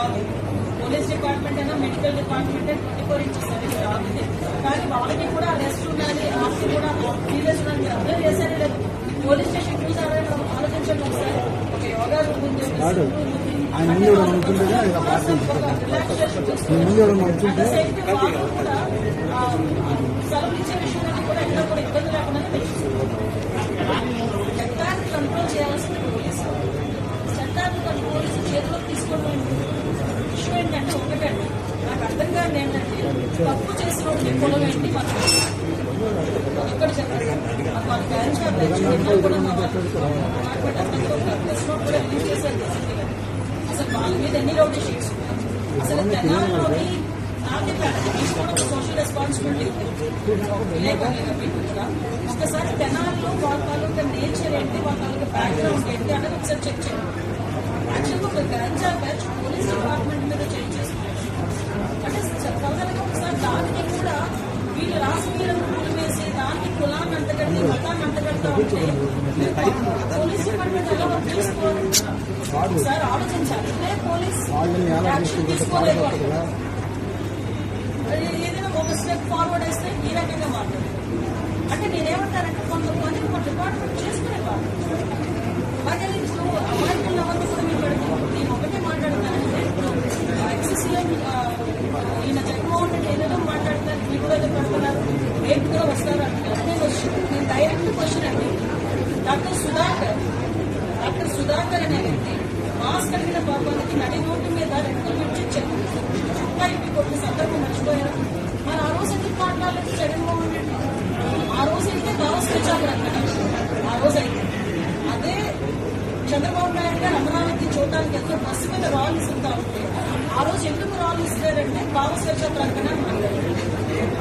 కావాలి police department అయినా medical department twenty four inches service కావాలి కానీ వాళ్ళకి కూడా రెస్ట్ ఉండాలి వాళ్ళకి కూడా సీరియస్ ఉండాలి మీరు అర్థం చేశారే లేదు పోలీస్ స్టేషన్ చూసారా ఆలోచించండి ఒకసారి. ఒక యోగా కాదు. ఆయన ముందు ఇలా సెలవు ఇచ్చే విషయంలో కూడా ఎక్కడ కూడా ఇబ్బంది లేకుండా విషయం ఉండకండి నాకు అర్థం కాదు ఏంటంటే తప్పు చేసిన వాడికి పొలం ఏంటి? మనం చెప్పండి. మాకు వాళ్ళ బ్యాచ్ ఆ బ్యాచ్ కూడా మా వాళ్ళు ప్రెస్ నోట్ కూడా రిలీజ్ చేశారు అసలు వాళ్ళ మీద ఎన్ని రౌడీ షీట్స్? అసలు తెలంగాణలోని సోషల్ రెస్పాన్సిబిలిటీ ఒకసారి తెనాల్లో వాళ్ళ తాలూకా నేచర్ ఏంటి? వాళ్ళ వాళ్ళకి బ్యాక్గ్రౌండ్ ఏంటి? అనేది ఒకసారి చెక్ చేయండి. యాక్చువల్గా ఒక గంజా బ్యాచ్ పోలీస్ ఏదైనా ఒక స్టెప్ ఫార్వర్డ్ వేస్తే ఈ రకంగా అంటే నేనేమంటానంటే కొంతమంది మన డిపార్ట్మెంట్ చేసుకునేవాళ్ళు అలాగే ఇప్పుడు అమాయకుల ఎవరిని కూడా మీరు నేను ఒకటే మాట్లాడతానంటే ఎక్సెసీఎం ఈయన జగన్మోహన్ రెడ్డి ఏదేదో మాట్లాడతారు మీరు కూడా ఏదో పెడుతున్నారు రేపు కూడా వస్తారు అంటున్నారు నేను వచ్చి నేను డైరెక్ట్ క్వశ్చన్ అండి. డాక్టర్ సుధాకర్ డాక్టర్ సుధాకర్ అనే వ్యక్తి మాస్క్ అడిగిన పాపానికి నడి రోడ్డు మీద రెక్కలు పెట్టి చెప్పు చుట్టా కొట్టిన సందర్భం మర్చిపోయారు. మరి ఆ రోజు ఎందుకు మాట్లాడలేదు జగన్మోహన్ రెడ్డి? ఆ రోజు అయితే భావస్కరించాలి అక్కడ ఆ రోజు అయితే. అదే చంద్రబాబు నాయుడు గారు అమరావతి చూడటానికి ఎంతో బస్సు మీద రాళ్ళు ఇస్తుంటా ఉంటే ఆ రోజు ఎందుకు రాళ్ళు ఇస్తారంటే భావస్కరించ ప్రకటన అని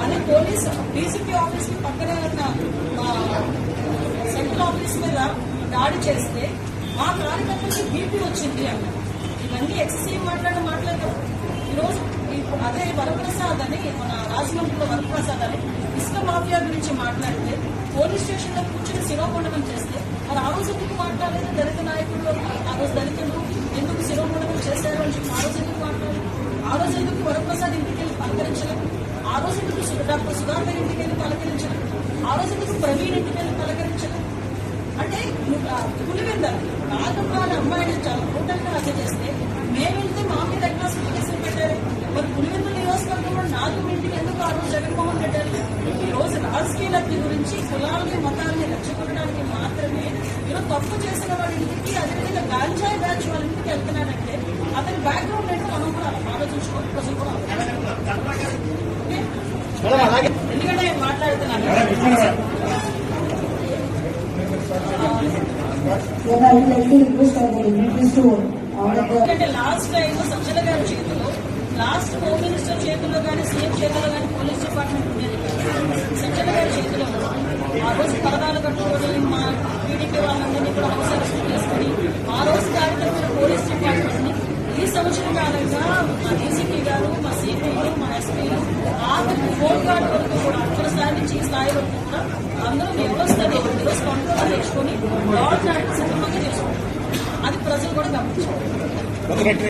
అదే డీసీపీ ఆఫీస్కి పక్కనే ఉన్న ఆ, మీద దాడి చేస్తే మా కార్యకర్తలకి బీపీ వచ్చింది అన్నారు ఇవన్నీ ఎక్స్సీఎం మాట్లాడిన మాట్లాడతాం ఈరోజు అదే వరప్రసాద్ అని మన రాజమండ్రిలో వరప్రసాద్ అని ఇసుక మాఫియా గురించి మాట్లాడితే పోలీస్ స్టేషన్లో కూర్చొని శిరోమండనం చేస్తే మరి ఆ రోజు ఎందుకు మాట్లాడలేదు దళిత నాయకులు ఆ రోజు దళితులు ఎందుకు శిరోమండనం చేశారు అని చెప్పి ఆ రోజు ఎందుకు మాట్లాడలేదు? ఆ రోజు ఎందుకు వరప్రసాద్ ఇంటికి వెళ్ళి పలకరించలేదు? ఆ రోజు ఎందుకు డాక్టర్ సుధాకర్ ఇంటికి వెళ్ళి పలకరించలేదు? ఆ రోజు ఎందుకు ప్రవీణ్ ఇంటికి వెళ్ళి పలకరించలేదు? అంటే పులివెంద నాగంపాల అమ్మాయిని చాలా టోటల్గా హత్య చేస్తే మేము వెళ్తే మా మీద ఎట్లా కేసులు పెట్టారు? మరి పులివెంద నియోజకవర్గంలో నాలుగు ఇంటికి ఎందుకు ఆ రోజు జగన్మోహన్ రెడ్డి గారు ఈ రోజు రాజకీయ లబ్ధి గురించి కులాలని మతాలని రెచ్చగొట్టడానికి మాత్రమే ఈరోజు తప్పు చేసిన వాళ్ళ ఇంటికి అదేవిధంగా గాంజాయి బ్యాచ్ వాళ్ళ ఇంటికి వెళ్తున్నాడంటే అతని బ్యాక్గ్రౌండ్ ఏంటో మనం కూడా ఆలోచించుకోవాలి ప్రజలు కూడా? ఎందుకంటే నేను మాట్లాడుతున్నాను. ఎందుకంటే లాస్ట్ టైం సజ్జల గారి చేతిలో లాస్ట్ హోమ్ మినిస్టర్ చేతిలో కానీ సీఎం చేతిలో కానీ పోలీస్ డిపార్ట్మెంట్ ఉండేది. సజ్జల గారి చేతిలో ఆ రోజు పరదాలు కట్టుకొని మా టీడీపీ వాళ్ళందరినీ కూడా హౌస్ అరెస్ట్ చేసుకుని ఆ రోజు కార్యక్రమం పోలీస్ డిపార్ట్మెంట్ని ఈ సంవత్సరం కాలంగా మా డీసీపీ గారు మా సిపిలు మా ఎస్పీలు ఆఖరి ఫోన్ గార్డ్ వరకు కూడా అక్కడ స్థాయి నుంచి ఈ స్థాయి వరకు కూడా అందరూ వ్యవస్థ వ్యవస్థ కంట్రోల్ తెచ్చుకొని లాడ్ సక్రమంగా the